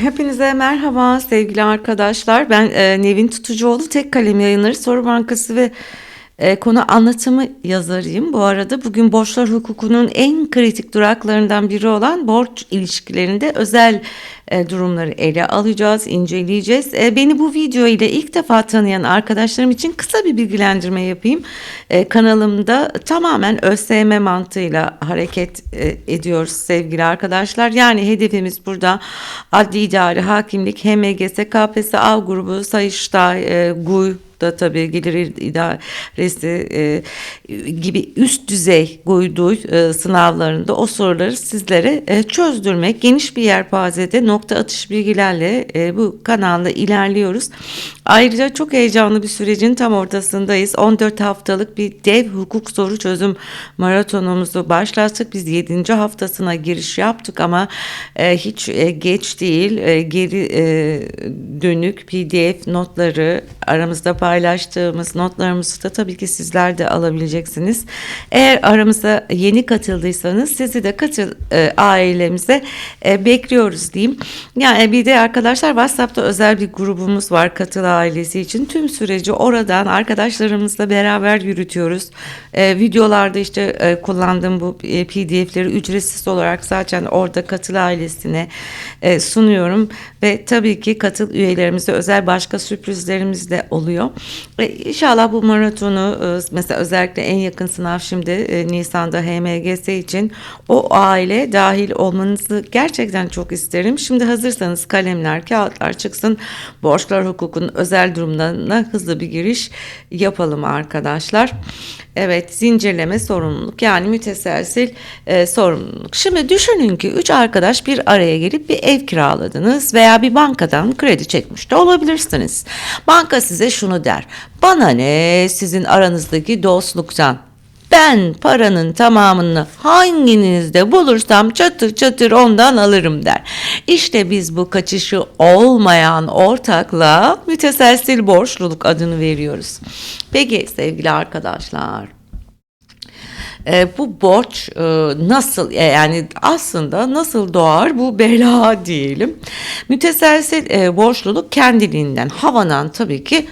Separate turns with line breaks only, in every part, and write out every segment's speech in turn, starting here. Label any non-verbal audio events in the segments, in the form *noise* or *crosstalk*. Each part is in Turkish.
Hepinize merhaba sevgili arkadaşlar. Ben e, Nevin Tutucuoğlu. Tek Kalem Yayınları Soru Bankası ve e, konu anlatımı yazarıyım. Bu arada bugün borçlar hukukunun en kritik duraklarından biri olan borç ilişkilerinde özel e, durumları ele alacağız, inceleyeceğiz. E, beni bu video ile ilk defa tanıyan arkadaşlarım için kısa bir bilgilendirme yapayım. Kanalımda tamamen ÖSYM mantığıyla hareket ediyoruz sevgili arkadaşlar. Yani hedefimiz burada adli idari hakimlik, HMGS, KPSS, A grubu, Sayıştay, e, GUY, da tabii gelir idaresi e, gibi üst düzey GUYDUY e, sınavlarında o soruları sizlere e, çözdürmek geniş bir yelpazede nokta atış bilgilerle e, bu kanalda ilerliyoruz. Ayrıca çok heyecanlı bir sürecin tam ortasındayız. 14 haftalık bir dev hukuk soru çözüm maratonumuzu başlattık. Biz 7. haftasına giriş yaptık ama e, hiç e, geç değil. E, geri e, dönük PDF notları aramızda paylaştığımız notlarımızı da tabii ki sizler de alabileceksiniz. Eğer aramıza yeni katıldıysanız sizi de katıl e, ailemize e, bekliyoruz diyeyim. Yani bir de arkadaşlar WhatsApp'ta özel bir grubumuz var katıl ailesi için. Tüm süreci oradan arkadaşlarımızla beraber yürütüyoruz. E, videolarda işte e, kullandığım bu e, PDF'leri ücretsiz olarak zaten orada katıl ailesine e, sunuyorum ve tabii ki katıl üyelerimize özel başka sürprizlerimiz de oluyor. E, inşallah bu maratonu e, mesela özellikle en yakın sınav şimdi e, Nisan'da HMGS için o aile dahil olmanızı gerçekten çok isterim. Şimdi hazırsanız kalemler, kağıtlar çıksın. Borçlar hukukun özel durumlarına hızlı bir giriş yapalım arkadaşlar. Evet zincirleme sorumluluk yani müteselsil e, sorumluluk. Şimdi düşünün ki üç arkadaş bir araya gelip bir ev kiraladınız veya bir bankadan kredi çekmiş de olabilirsiniz. Banka size şunu der. Bana ne sizin aranızdaki dostluktan. Ben paranın tamamını hanginizde bulursam çatır çatır ondan alırım der. İşte biz bu kaçışı olmayan ortaklığa müteselsil borçluluk adını veriyoruz. Peki sevgili arkadaşlar. E, bu borç e, nasıl e, yani aslında nasıl doğar bu bela diyelim. Müteselsil e, borçluluk kendiliğinden havadan tabii ki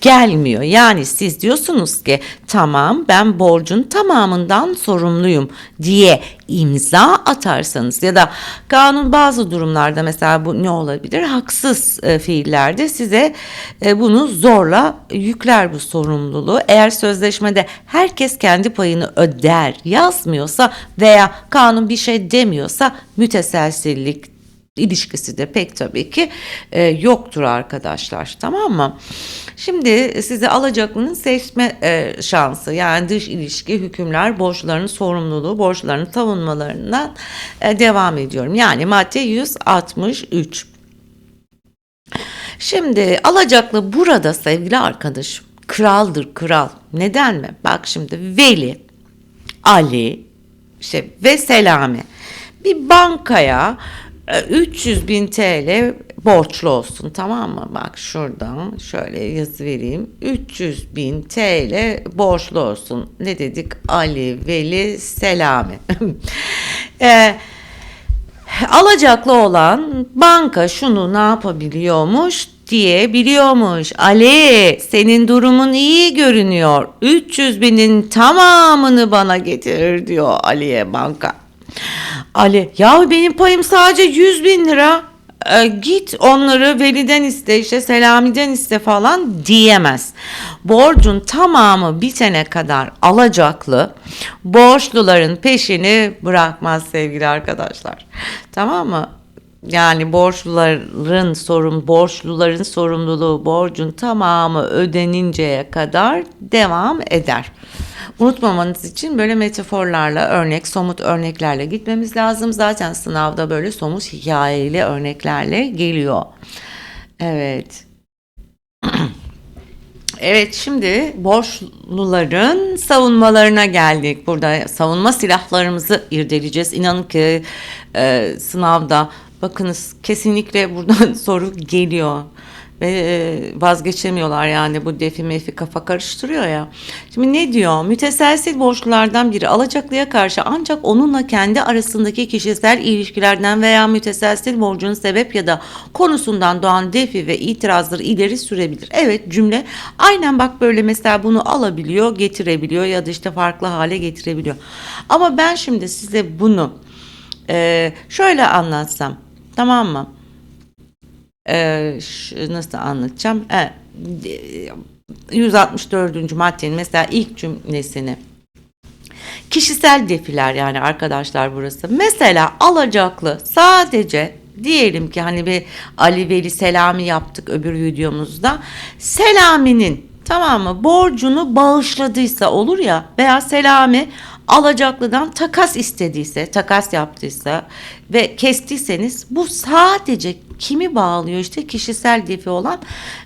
gelmiyor. Yani siz diyorsunuz ki tamam ben borcun tamamından sorumluyum diye imza atarsanız ya da kanun bazı durumlarda mesela bu ne olabilir? Haksız e, fiillerde size e, bunu zorla yükler bu sorumluluğu. Eğer sözleşmede herkes kendi payını öder yazmıyorsa veya kanun bir şey demiyorsa müteselsillik ilişkisi de pek tabii ki e, yoktur arkadaşlar tamam mı? Şimdi size alacaklının seçme e, şansı yani dış ilişki hükümler borçların sorumluluğu borçların savunmalarından e, devam ediyorum. Yani madde 163. Şimdi alacaklı burada sevgili arkadaşım kraldır kral. Neden mi? Bak şimdi Veli, Ali işte ve Selami bir bankaya 300 bin TL borçlu olsun tamam mı? Bak şuradan şöyle yazı vereyim. 300 bin TL borçlu olsun. Ne dedik? Ali, Veli, Selami. *laughs* e, alacaklı olan banka şunu ne yapabiliyormuş? diye biliyormuş. Ali senin durumun iyi görünüyor. 300 binin tamamını bana getir diyor Ali'ye banka. Ali ya benim payım sadece 100 bin lira. E, git onları veliden iste işte selamiden iste falan diyemez. Borcun tamamı bitene kadar alacaklı borçluların peşini bırakmaz sevgili arkadaşlar. Tamam mı? Yani borçluların sorun borçluların sorumluluğu borcun tamamı ödeninceye kadar devam eder. Unutmamanız için böyle metaforlarla, örnek, somut örneklerle gitmemiz lazım. Zaten sınavda böyle somut hikayeli örneklerle geliyor. Evet. *clears throat* Evet şimdi borçluların savunmalarına geldik. Burada savunma silahlarımızı irdeleyeceğiz. İnanın ki e, sınavda bakınız kesinlikle buradan *laughs* soru geliyor. Ve e, vazgeçemiyorlar yani bu defi mefi kafa karıştırıyor ya. Şimdi ne diyor? Müteselsil borçlulardan biri alacaklıya karşı ancak onunla kendi arasındaki kişisel ilişkilerden veya müteselsil borcun sebep ya da konusundan doğan defi ve itirazları ileri sürebilir. Evet cümle aynen bak böyle mesela bunu alabiliyor, getirebiliyor ya da işte farklı hale getirebiliyor. Ama ben şimdi size bunu e, şöyle anlatsam tamam mı? Ee, ş- nasıl anlatacağım? E, 164. maddenin mesela ilk cümlesini kişisel defiler yani arkadaşlar burası. Mesela alacaklı sadece diyelim ki hani bir Ali Veli Selami yaptık öbür videomuzda. Selami'nin tamam mı borcunu bağışladıysa olur ya veya Selami alacaklıdan takas istediyse, takas yaptıysa ve kestiyseniz bu sadece kimi bağlıyor işte kişisel defi olan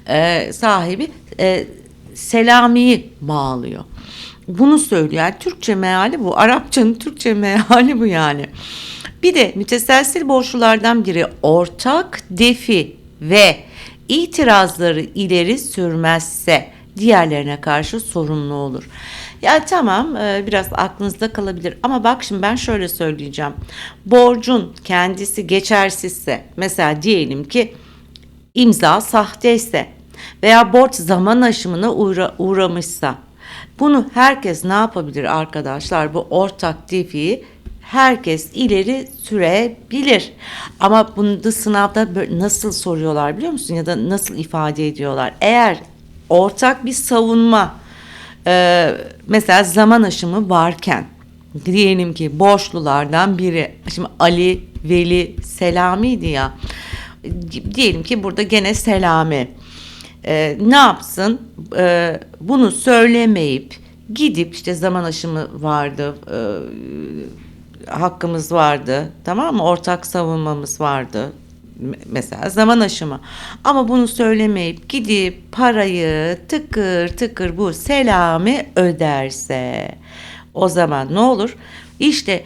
e, sahibi e, Selami'yi bağlıyor. Bunu söylüyor. Yani Türkçe meali bu. Arapçanın Türkçe meali bu yani. Bir de müteselsil borçlulardan biri ortak defi ve itirazları ileri sürmezse diğerlerine karşı sorumlu olur. Ya tamam e, biraz aklınızda kalabilir ama bak şimdi ben şöyle söyleyeceğim. Borcun kendisi geçersizse mesela diyelim ki imza sahteyse veya borç zaman aşımına uğra- uğramışsa bunu herkes ne yapabilir arkadaşlar? Bu ortak defiyi herkes ileri sürebilir. Ama bunu da sınavda nasıl soruyorlar biliyor musun? Ya da nasıl ifade ediyorlar? Eğer ortak bir savunma e, mesela zaman aşımı varken diyelim ki borçlulardan biri şimdi Ali Veli Selami'ydi ya diyelim ki burada gene Selami. Ee, ne yapsın? Ee, bunu söylemeyip gidip işte zaman aşımı vardı ee, hakkımız vardı tamam mı? Ortak savunmamız vardı mesela zaman aşımı ama bunu söylemeyip gidip parayı tıkır tıkır bu selami öderse o zaman ne olur işte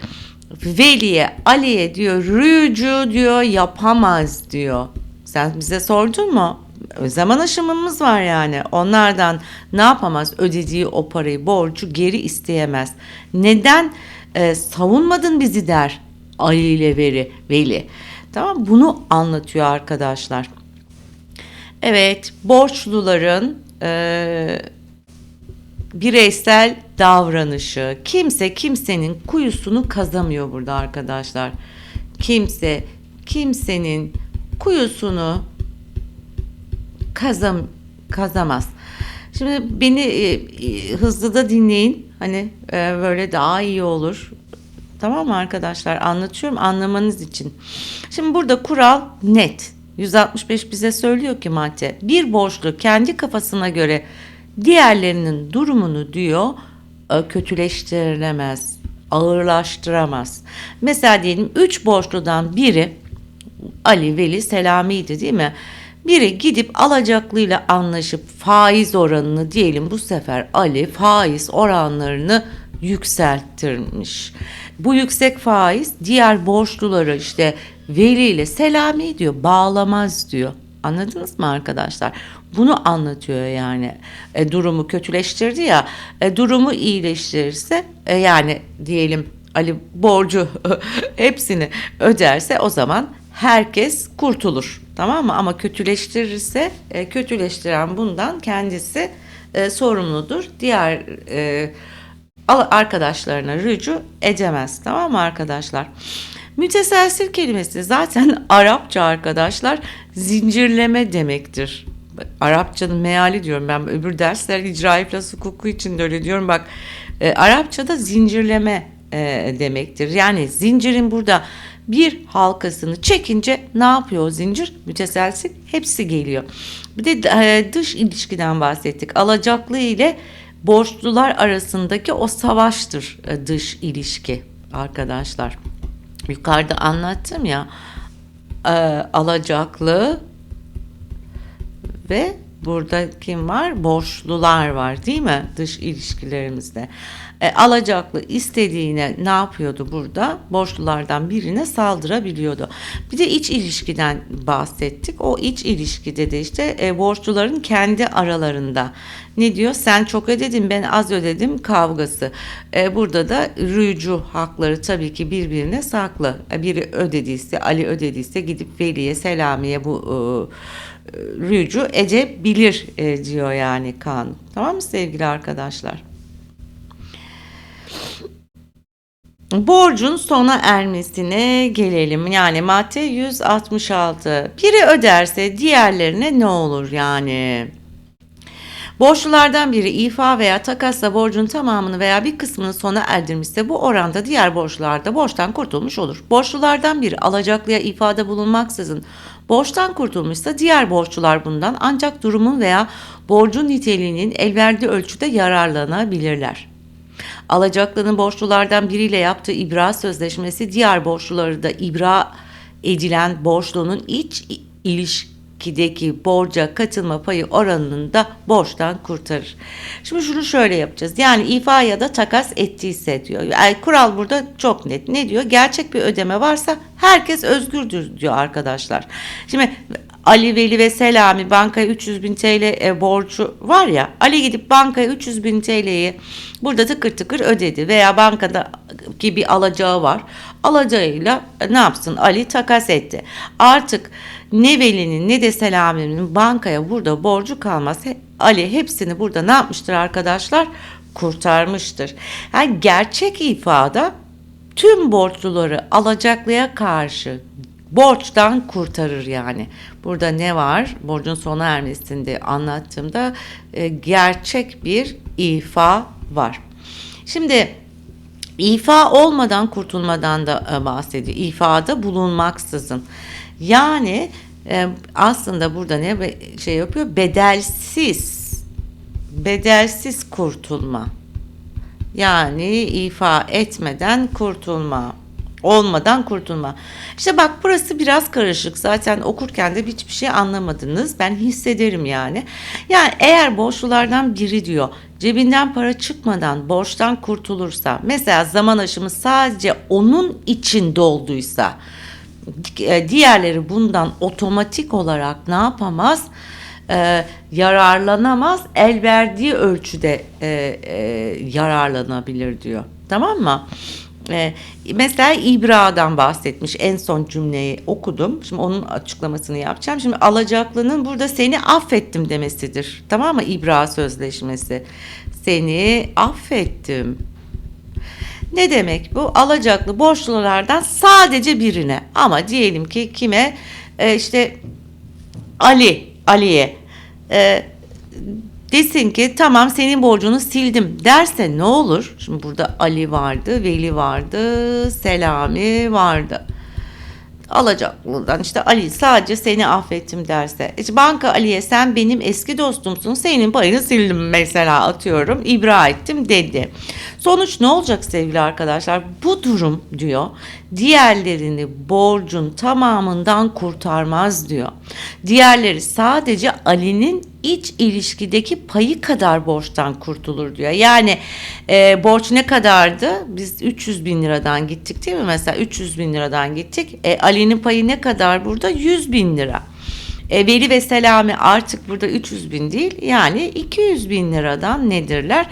Veli'ye Ali'ye diyor rücu diyor yapamaz diyor sen bize sordun mu zaman aşımımız var yani. Onlardan ne yapamaz? Ödediği o parayı, borcu geri isteyemez. Neden e, savunmadın bizi der Ali ile Veli. Veli. Tamam bunu anlatıyor arkadaşlar. Evet, borçluların e, bireysel davranışı. Kimse kimsenin kuyusunu kazamıyor burada arkadaşlar. Kimse kimsenin kuyusunu kazam kazamaz. Şimdi beni e, e, hızlı da dinleyin. Hani e, böyle daha iyi olur. Tamam mı arkadaşlar? Anlatıyorum anlamanız için. Şimdi burada kural net. 165 bize söylüyor ki madde bir borçlu kendi kafasına göre diğerlerinin durumunu diyor e, kötüleştirilemez, ağırlaştıramaz. Mesela diyelim 3 borçludan biri Ali Veli Selami'ydi değil mi? Biri gidip alacaklıyla anlaşıp faiz oranını diyelim bu sefer Ali faiz oranlarını yükselttirmiş. Bu yüksek faiz diğer borçluları işte Veli ile Selami diyor bağlamaz diyor. Anladınız mı arkadaşlar? Bunu anlatıyor yani. E, durumu kötüleştirdi ya. E, durumu iyileştirirse e, yani diyelim Ali borcu *laughs* hepsini öderse o zaman herkes kurtulur. Tamam mı? Ama kötüleştirirse e, kötüleştiren bundan kendisi e, sorumludur. Diğer e, arkadaşlarına rücu edemez. Tamam mı arkadaşlar? Müteselsil kelimesi zaten *laughs* Arapça arkadaşlar zincirleme demektir. Arapçanın meali diyorum ben öbür dersler icra iflas hukuku için de öyle diyorum. Bak e, Arapçada zincirleme e, demektir. Yani zincirin burada bir halkasını çekince ne yapıyor o zincir? Müteselsil hepsi geliyor. Bir de e, dış ilişkiden bahsettik. Alacaklı ile borçlular arasındaki o savaştır e, dış ilişki arkadaşlar. Yukarıda anlattım ya e, alacaklı ve burada kim var? Borçlular var değil mi? Dış ilişkilerimizde. E, alacaklı istediğine ne yapıyordu burada? Borçlulardan birine saldırabiliyordu. Bir de iç ilişkiden bahsettik. O iç ilişkide de işte e, borçluların kendi aralarında ne diyor? Sen çok ödedin ben az ödedim kavgası. E, burada da rücu hakları tabii ki birbirine saklı. E, biri ödediyse Ali ödediyse gidip Veli'ye Selami'ye bu e, rücu edebilir e, diyor yani kanun. Tamam mı sevgili arkadaşlar? Borcun sona ermesine gelelim. Yani madde 166. Biri öderse diğerlerine ne olur yani? Borçlulardan biri ifa veya takasla borcun tamamını veya bir kısmını sona erdirmişse bu oranda diğer borçlular da borçtan kurtulmuş olur. Borçlulardan biri alacaklıya ifade bulunmaksızın borçtan kurtulmuşsa diğer borçlular bundan ancak durumun veya borcun niteliğinin elverdiği ölçüde yararlanabilirler. Alacaklının borçlulardan biriyle yaptığı ibra sözleşmesi diğer borçluları da ibra edilen borçlunun iç ilişkideki borca katılma payı oranını da borçtan kurtarır. Şimdi şunu şöyle yapacağız. Yani ifa ya da takas ettiyse diyor. Yani kural burada çok net. Ne diyor? Gerçek bir ödeme varsa herkes özgürdür diyor arkadaşlar. Şimdi Ali Veli ve Selami bankaya 300 bin TL e, borcu var ya Ali gidip bankaya 300 bin TL'yi burada tıkır tıkır ödedi veya bankada ki bir alacağı var alacağıyla e, ne yapsın Ali takas etti artık ne Veli'nin ne de Selami'nin bankaya burada borcu kalmaz Ali hepsini burada ne yapmıştır arkadaşlar kurtarmıştır yani gerçek ifade tüm borçluları alacaklıya karşı borçtan kurtarır yani. Burada ne var? Borcun sona ermesinde anlattığımda e, gerçek bir ifa var. Şimdi ifa olmadan kurtulmadan da e, bahsediyor. İfada bulunmaksızın. Yani e, aslında burada ne şey yapıyor? Bedelsiz bedelsiz kurtulma. Yani ifa etmeden kurtulma olmadan kurtulma. İşte bak burası biraz karışık. Zaten okurken de hiçbir şey anlamadınız. Ben hissederim yani. Yani eğer borçlulardan biri diyor cebinden para çıkmadan borçtan kurtulursa mesela zaman aşımı sadece onun için dolduysa e, diğerleri bundan otomatik olarak ne yapamaz? Ee, yararlanamaz el verdiği ölçüde e, e, yararlanabilir diyor tamam mı? Ee, mesela İbra'dan bahsetmiş en son cümleyi okudum. Şimdi onun açıklamasını yapacağım. Şimdi alacaklının burada seni affettim demesidir. Tamam mı? İbra sözleşmesi. Seni affettim. Ne demek bu? Alacaklı borçlulardan sadece birine ama diyelim ki kime e, işte Ali Ali'ye e, desin ki tamam senin borcunu sildim derse ne olur? Şimdi burada Ali vardı, Veli vardı, Selami vardı. Alacaklıdan işte Ali sadece seni affettim derse. İşte banka Ali'ye sen benim eski dostumsun senin payını sildim mesela atıyorum ibra ettim dedi. Sonuç ne olacak sevgili arkadaşlar? Bu durum diyor diğerlerini borcun tamamından kurtarmaz diyor. Diğerleri sadece Ali'nin iç ilişkideki payı kadar borçtan kurtulur diyor. Yani e, borç ne kadardı? Biz 300 bin liradan gittik değil mi? Mesela 300 bin liradan gittik. E, Ali'nin payı ne kadar burada? 100 bin lira. E, Veli ve Selami artık burada 300 bin değil yani 200 bin liradan nedirler?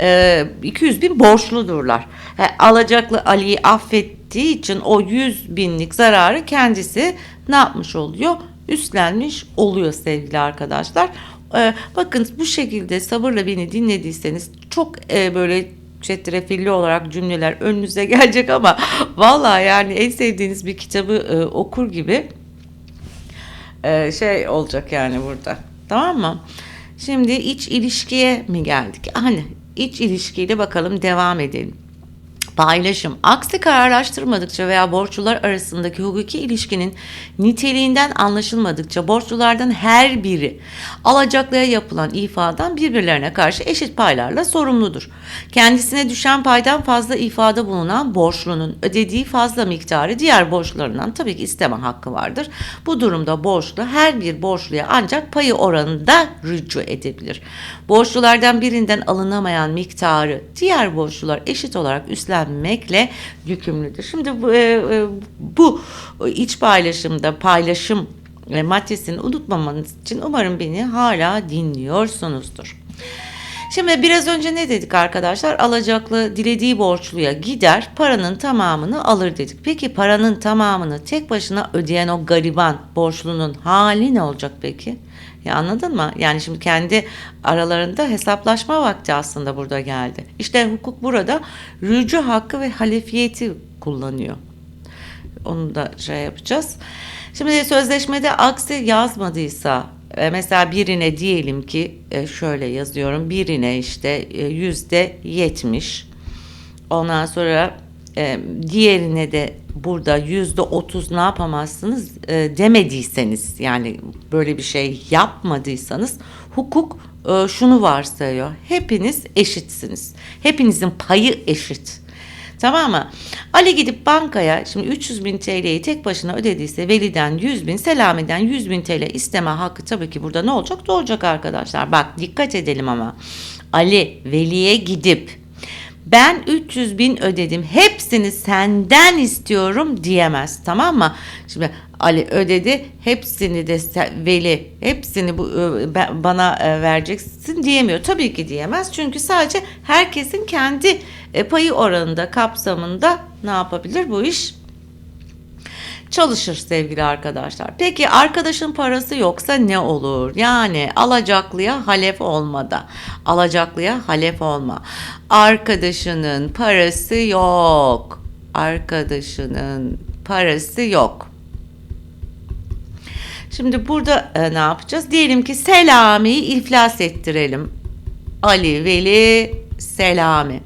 E, 200 bin borçludurlar. E, alacaklı Ali'yi affettiği için o 100 binlik zararı kendisi ne yapmış oluyor? Üstlenmiş oluyor sevgili arkadaşlar. E, bakın bu şekilde sabırla beni dinlediyseniz çok e, böyle çetrefilli olarak cümleler önünüze *laughs* gelecek ama vallahi yani en sevdiğiniz bir kitabı e, okur gibi e, şey olacak yani burada. Tamam mı? Şimdi iç ilişkiye mi geldik? Hani iç ilişkiyle bakalım devam edelim. Paylaşım. Aksi kararlaştırmadıkça veya borçlular arasındaki hukuki ilişkinin niteliğinden anlaşılmadıkça borçlulardan her biri alacaklıya yapılan ifadan birbirlerine karşı eşit paylarla sorumludur. Kendisine düşen paydan fazla ifade bulunan borçlunun ödediği fazla miktarı diğer borçlarından tabii ki isteme hakkı vardır. Bu durumda borçlu her bir borçluya ancak payı oranında rücu edebilir. Borçlulardan birinden alınamayan miktarı diğer borçlular eşit olarak üstlenmekle yükümlüdür. Şimdi bu, e, e, bu iç paylaşımda paylaşım e, maddesini unutmamanız için umarım beni hala dinliyorsunuzdur. Şimdi biraz önce ne dedik arkadaşlar? Alacaklı dilediği borçluya gider, paranın tamamını alır dedik. Peki paranın tamamını tek başına ödeyen o gariban borçlunun hali ne olacak peki? Ya anladın mı? Yani şimdi kendi aralarında hesaplaşma vakti aslında burada geldi. İşte hukuk burada rücu hakkı ve halefiyeti kullanıyor. Onu da şey yapacağız. Şimdi sözleşmede aksi yazmadıysa e, mesela birine diyelim ki e, şöyle yazıyorum birine işte e, yüzde yetmiş ondan sonra e, diğerine de burada yüzde otuz ne yapamazsınız e, demediyseniz yani böyle bir şey yapmadıysanız hukuk e, şunu varsayıyor hepiniz eşitsiniz hepinizin payı eşit Tamam mı? Ali gidip bankaya şimdi 300 bin TL'yi tek başına ödediyse veliden 100 bin, Selami'den 100 bin TL isteme hakkı tabii ki burada ne olacak? Doğacak arkadaşlar. Bak dikkat edelim ama. Ali veliye gidip ben 300 bin ödedim hepsini senden istiyorum diyemez tamam mı? Şimdi Ali ödedi hepsini de veli hepsini bu bana vereceksin diyemiyor. Tabii ki diyemez çünkü sadece herkesin kendi payı oranında kapsamında ne yapabilir bu iş? Çalışır sevgili arkadaşlar. Peki arkadaşın parası yoksa ne olur? Yani alacaklıya halef olmada. Alacaklıya halef olma. Arkadaşının parası yok. Arkadaşının parası yok. Şimdi burada e, ne yapacağız? Diyelim ki Selami'yi iflas ettirelim. Ali, Veli, Selami.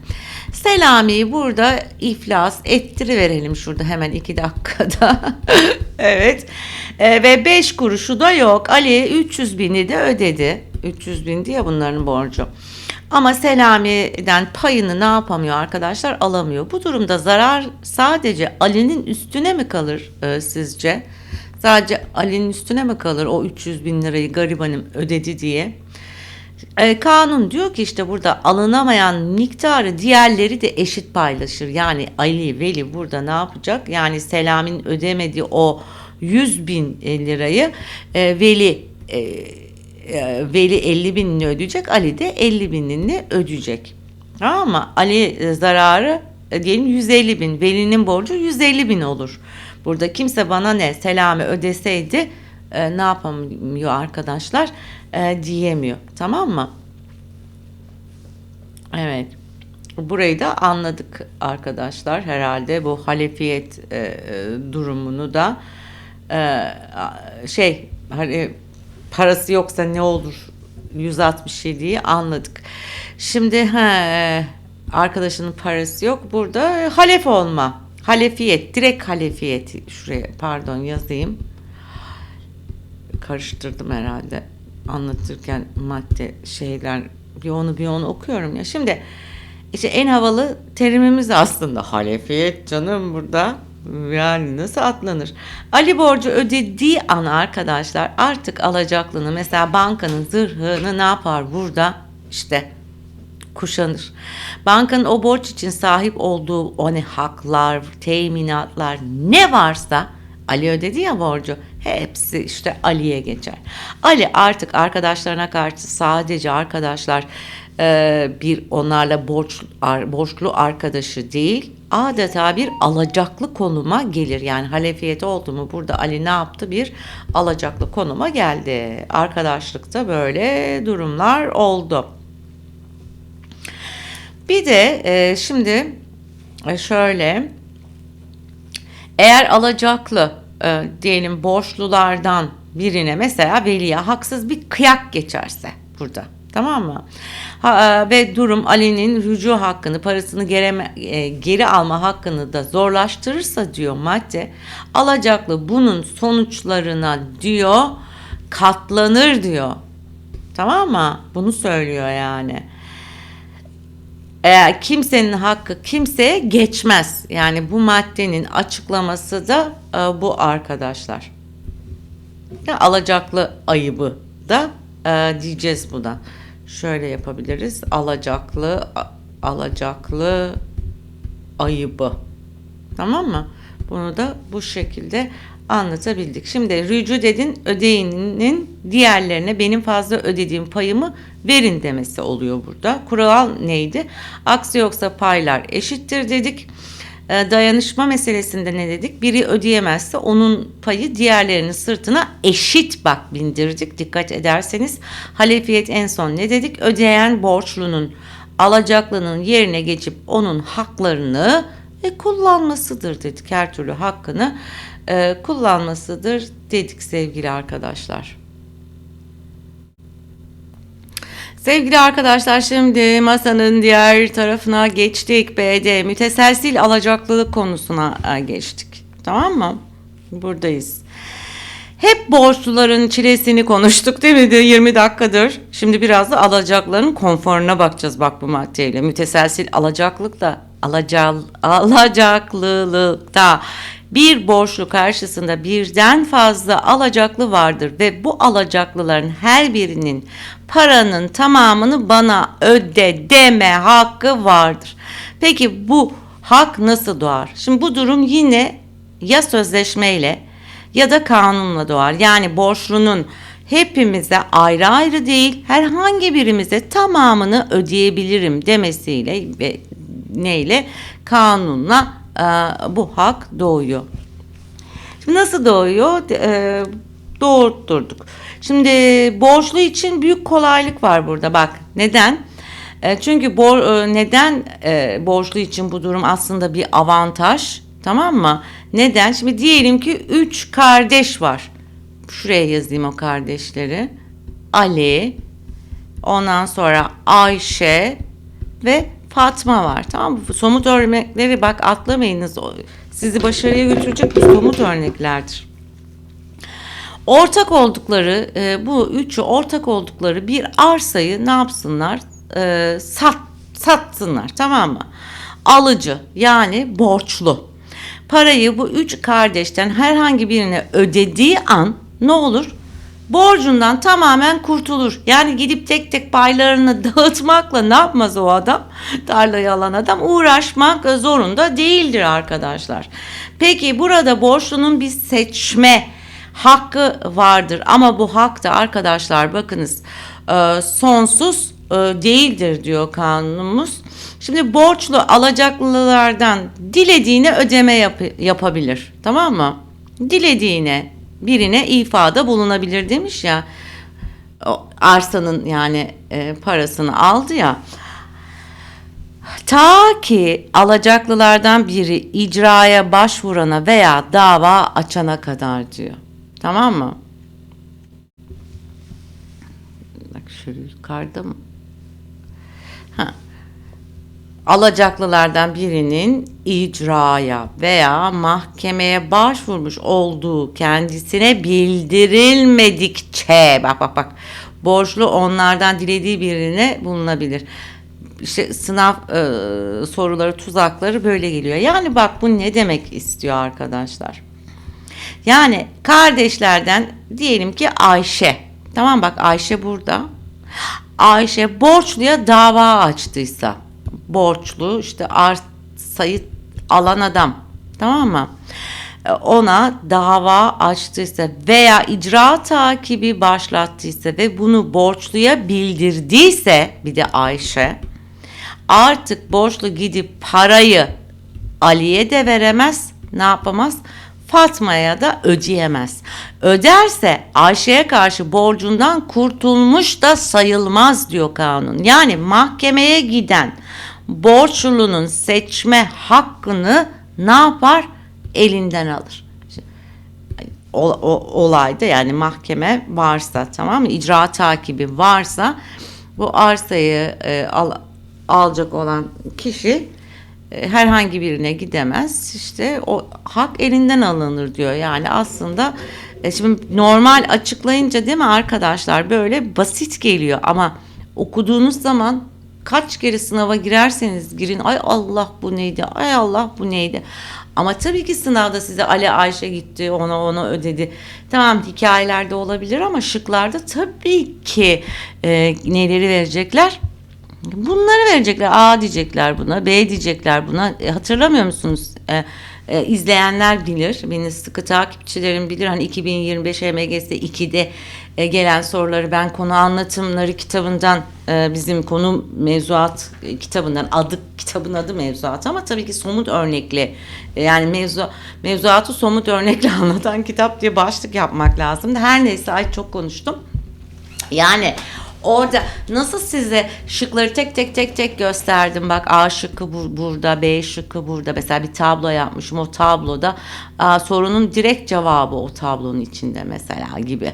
Selami'yi burada iflas ettiriverelim şurada hemen iki dakikada. *laughs* evet. E, ve beş kuruşu da yok. Ali 300 bini de ödedi. 300 bin diye bunların borcu. Ama Selami'den payını ne yapamıyor arkadaşlar? Alamıyor. Bu durumda zarar sadece Ali'nin üstüne mi kalır e, sizce? Sadece Ali'nin üstüne mi kalır o 300 bin lirayı garibanım ödedi diye? E, kanun diyor ki işte burada alınamayan miktarı diğerleri de eşit paylaşır. Yani Ali, Veli burada ne yapacak? Yani Selam'in ödemediği o 100 bin lirayı e, Veli e, e Veli 50 binini ödeyecek, Ali de 50 binini ödeyecek. Tamam mı? Ali zararı e, diyelim 150 bin, Veli'nin borcu 150 bin olur. Burada kimse bana ne Selami ödeseydi e, ne yapamıyor arkadaşlar e, diyemiyor. Tamam mı? Evet. Burayı da anladık arkadaşlar. Herhalde bu halefiyet e, e durumunu da e, şey hani parası yoksa ne olur 167'yi anladık. Şimdi he, arkadaşının parası yok. Burada halef olma. Halefiyet direkt halefiyet. Şuraya pardon yazayım. Karıştırdım herhalde anlatırken madde şeyler bir onu bir onu okuyorum ya. Şimdi işte en havalı terimimiz aslında halefiyet canım burada. Yani nasıl atlanır? Ali borcu ödediği an arkadaşlar artık alacaklını mesela bankanın zırhını ne yapar burada? İşte kuşanır. Bankanın o borç için sahip olduğu o ne haklar, teminatlar ne varsa Ali ödedi ya borcu. Hepsi işte Ali'ye geçer. Ali artık arkadaşlarına karşı sadece arkadaşlar e, bir onlarla borç borçlu arkadaşı değil adeta bir alacaklı konuma gelir. Yani halefiyeti oldu mu burada Ali ne yaptı? Bir alacaklı konuma geldi. Arkadaşlıkta böyle durumlar oldu. Bir de e, şimdi e, şöyle eğer alacaklı e, diyelim borçlulardan birine mesela veliye haksız bir kıyak geçerse burada Tamam mı? Ha, e, ve durum Ali'nin rücu hakkını, parasını geri, e, geri alma hakkını da zorlaştırırsa diyor madde. Alacaklı bunun sonuçlarına diyor katlanır diyor. Tamam mı? Bunu söylüyor yani. Eğer kimsenin hakkı kimseye geçmez. Yani bu maddenin açıklaması da e, bu arkadaşlar. Ya, alacaklı ayıbı da e, diyeceğiz buna. Şöyle yapabiliriz. Alacaklı alacaklı ayıbı. Tamam mı? Bunu da bu şekilde anlatabildik. Şimdi rücu dedin ödeyinin diğerlerine benim fazla ödediğim payımı verin demesi oluyor burada. Kural neydi? Aksi yoksa paylar eşittir dedik. E, dayanışma meselesinde ne dedik? Biri ödeyemezse onun payı diğerlerinin sırtına eşit bak bindirdik. Dikkat ederseniz halefiyet en son ne dedik? Ödeyen borçlunun alacaklının yerine geçip onun haklarını e, kullanmasıdır dedik. Her türlü hakkını e, kullanmasıdır dedik sevgili arkadaşlar. Sevgili arkadaşlar şimdi masanın diğer tarafına geçtik. BD müteselsil alacaklılık konusuna e, geçtik. Tamam mı? Buradayız. Hep borçluların çilesini konuştuk değil mi? 20 dakikadır. Şimdi biraz da alacakların konforuna bakacağız bak bu maddeyle. Müteselsil alacaklık da alacal, alacaklılıkta bir borçlu karşısında birden fazla alacaklı vardır ve bu alacaklıların her birinin paranın tamamını bana öde deme hakkı vardır. Peki bu hak nasıl doğar? Şimdi bu durum yine ya sözleşmeyle ya da kanunla doğar. Yani borçlunun hepimize ayrı ayrı değil herhangi birimize tamamını ödeyebilirim demesiyle ve neyle kanunla bu hak doğuyor. Şimdi nasıl doğuyor? E, doğurtturduk. Şimdi borçlu için büyük kolaylık var burada bak. Neden? E, çünkü bor, e, neden borçlu için bu durum aslında bir avantaj? Tamam mı? Neden? Şimdi diyelim ki üç kardeş var. Şuraya yazayım o kardeşleri. Ali, ondan sonra Ayşe ve Fatma var. Tamam mı? Somut örnekleri bak atlamayınız. Sizi başarıya götürecek bir somut örneklerdir. Ortak oldukları e, bu üçü ortak oldukları bir arsayı ne yapsınlar? E, sat satsınlar tamam mı? Alıcı yani borçlu. Parayı bu üç kardeşten herhangi birine ödediği an ne olur? Borcundan tamamen kurtulur. Yani gidip tek tek paylarını *laughs* dağıtmakla ne yapmaz o adam? Tarlayı alan adam uğraşmak zorunda değildir arkadaşlar. Peki burada borçlunun bir seçme hakkı vardır ama bu hak da arkadaşlar bakınız e, sonsuz e, değildir diyor kanunumuz. Şimdi borçlu alacaklılardan dilediğine ödeme yap- yapabilir. Tamam mı? Dilediğine birine ifada bulunabilir demiş ya. O arsanın yani e, parasını aldı ya. Ta ki alacaklılardan biri icraya başvurana veya dava açana kadar diyor. Tamam mı? Bak şöyle yukarıda mı? Alacaklılardan birinin icraya veya mahkemeye başvurmuş olduğu kendisine bildirilmedikçe bak bak bak borçlu onlardan dilediği birine bulunabilir. İşte sınav e, soruları tuzakları böyle geliyor. Yani bak bu ne demek istiyor arkadaşlar? Yani kardeşlerden diyelim ki Ayşe. Tamam bak Ayşe burada. Ayşe borçluya dava açtıysa borçlu işte arsayı alan adam tamam mı? E, Ona dava açtıysa veya icra takibi başlattıysa ve bunu borçluya bildirdiyse bir de Ayşe artık borçlu gidip parayı Ali'ye de veremez ne yapamaz? Fatma'ya da ödeyemez. Öderse Ayşe'ye karşı borcundan kurtulmuş da sayılmaz diyor kanun. Yani mahkemeye giden borçlunun seçme hakkını ne yapar? Elinden alır. O, o, olayda yani mahkeme varsa tamam mı? İcra takibi varsa bu arsayı e, al, alacak olan kişi herhangi birine gidemez. İşte o hak elinden alınır diyor. Yani aslında e, şimdi normal açıklayınca değil mi arkadaşlar böyle basit geliyor ama okuduğunuz zaman kaç kere sınava girerseniz girin ay Allah bu neydi ay Allah bu neydi ama tabii ki sınavda size Ali Ayşe gitti ona ona ödedi tamam hikayelerde olabilir ama şıklarda tabii ki e, neleri verecekler Bunları verecekler. A diyecekler buna, B diyecekler buna. E, hatırlamıyor musunuz? E, e, izleyenler bilir. Beni sıkı takipçilerim bilir. Hani 2025 HMGS 2'de e, gelen soruları ben konu anlatımları kitabından e, bizim konu mevzuat e, kitabından adı kitabın adı mevzuat ama tabii ki somut örnekle e, yani mevzu mevzuatı somut örnekle *laughs* anlatan kitap diye başlık yapmak lazım. Her neyse ay çok konuştum. Yani orada nasıl size şıkları tek tek tek tek gösterdim. Bak A şıkkı bu, burada, B şıkkı burada. Mesela bir tablo yapmışım. O tabloda a, sorunun direkt cevabı o tablonun içinde mesela gibi.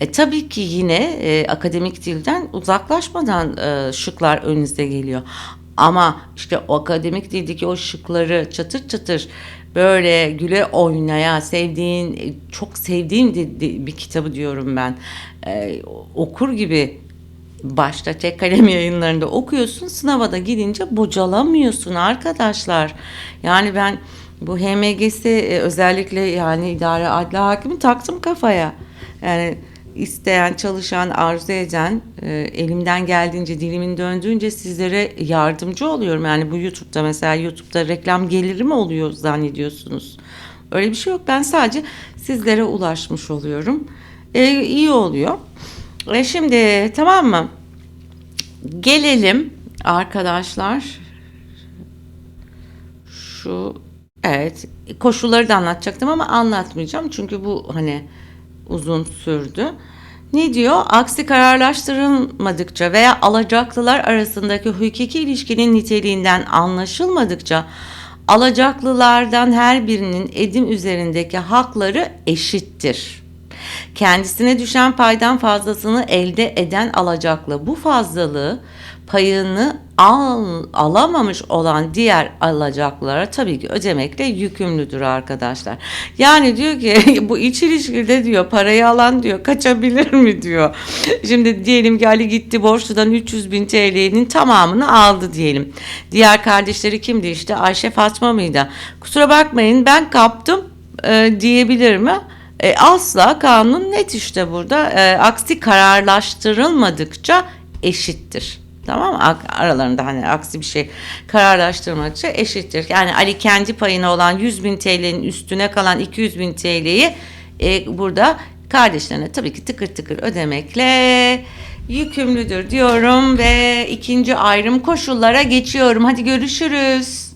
E, tabii ki yine e, akademik dilden uzaklaşmadan e, şıklar önünüze geliyor. Ama işte o akademik dildeki o şıkları çatır çatır böyle güle oynaya sevdiğin çok sevdiğin di- di- bir kitabı diyorum ben Ee, okur gibi başta tek kalem yayınlarında okuyorsun sınava da gidince bocalamıyorsun arkadaşlar yani ben bu HMGS e, özellikle yani idare adli hakimi taktım kafaya yani isteyen, çalışan, arzu eden, e, elimden geldiğince, dilimin döndüğünce sizlere yardımcı oluyorum. Yani bu YouTube'da mesela YouTube'da reklam geliri mi oluyor zannediyorsunuz? Öyle bir şey yok. Ben sadece sizlere ulaşmış oluyorum. E, iyi oluyor. E, şimdi tamam mı? Gelelim arkadaşlar. Şu evet koşulları da anlatacaktım ama anlatmayacağım. Çünkü bu hani uzun sürdü. Ne diyor? Aksi kararlaştırılmadıkça veya alacaklılar arasındaki hukuki ilişkinin niteliğinden anlaşılmadıkça alacaklılardan her birinin edim üzerindeki hakları eşittir. Kendisine düşen paydan fazlasını elde eden alacaklı bu fazlalığı payını al, alamamış olan diğer alacaklılara tabii ki ödemekle yükümlüdür arkadaşlar. Yani diyor ki *laughs* bu iç ilişkide diyor parayı alan diyor kaçabilir mi diyor. Şimdi diyelim ki Ali gitti borçludan 300 bin TL'nin tamamını aldı diyelim. Diğer kardeşleri kimdi işte Ayşe Fatma mıydı? Kusura bakmayın ben kaptım e, diyebilir mi? E, asla kanun net işte burada. E, aksi kararlaştırılmadıkça eşittir. Tamam mı? Aralarında hani aksi bir şey kararlaştırmadıkça eşittir. Yani Ali kendi payına olan 100 bin TL'nin üstüne kalan 200 bin TL'yi e, burada kardeşlerine tabii ki tıkır tıkır ödemekle yükümlüdür diyorum ve ikinci ayrım koşullara geçiyorum. Hadi görüşürüz.